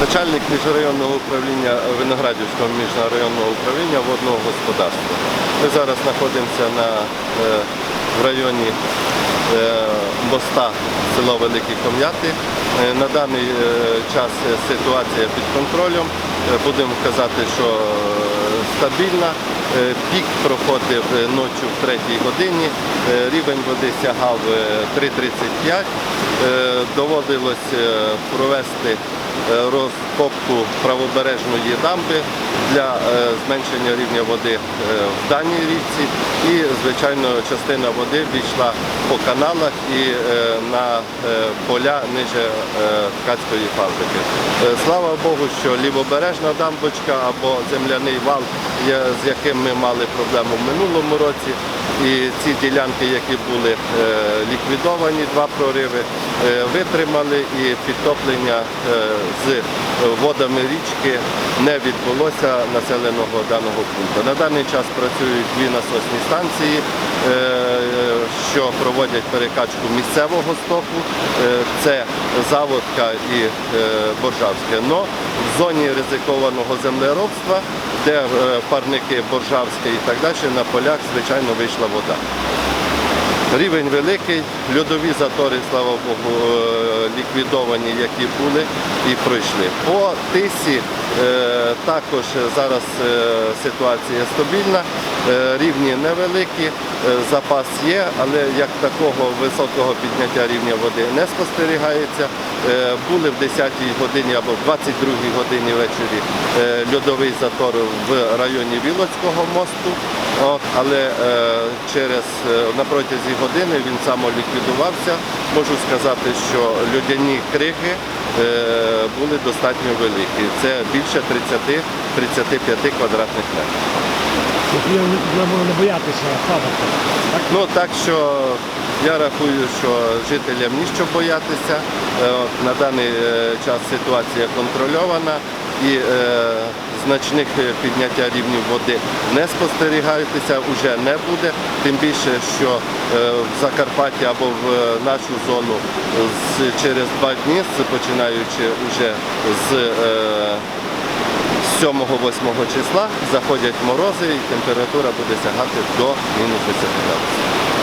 начальник міжрайонного управління Виноградівського міжрайонного управління водного господарства. Ми зараз знаходимося на, е, в районі е, моста село Великі Ком'яти. Е, На даний час ситуація під контролем. Будемо казати, що стабільна. Е, Пік проходив е, ночі в 3 годині, Е, рівень води сягав е, 3,35. Е, Доводилось провести розкопку правобережної дамби для е, зменшення рівня води е, в даній річці. І, звичайно, частина води війшла по каналах і е, на поля ниже ткацької фабрики. Слава Богу, що лівобережна дамбочка або земляний вал, з яким ми мали проблему в минулому році. І ці ділянки, які були ліквідовані, два прориви, витримали і підтоплення з водами річки не відбулося населеного даного пункту. На даний час працюють дві насосні станції, е, що проводять перекачку місцевого стоку. Е, Це Заводка і е, Боржавське. Но в зоні ризикованого землеробства, де парники Боржавське і так далі, на полях, звичайно, вийшла вода. Рівень великий, льодові затори, слава Богу, е, ліквідовані, які були і пройшли. По тисі е, також зараз е, ситуація стабільна, рівні невеликі, запас є, але як такого високого підняття рівня води не спостерігається. Були в 10-й годині або в 22-й годині ввечері льодовий затор в районі Вілоцького мосту. Але через на протязі години він самоліквідувався. Можу сказати, що людяні криги е, були достатньо великі. Це більше 30-35 квадратних метрів. Не боятися фабрики. Так? Ну так що я рахую, що жителям ніщо боятися. Е, На даний е, час ситуація контрольована і значних е, підняття рівнів води не спостерігається, вже не буде. Тим більше, що е, в Закарпатті або в е, нашу зону через два дні, починаючи вже з е, 7-8 числа заходять морози і температура буде сягати до мінус 10 градусів.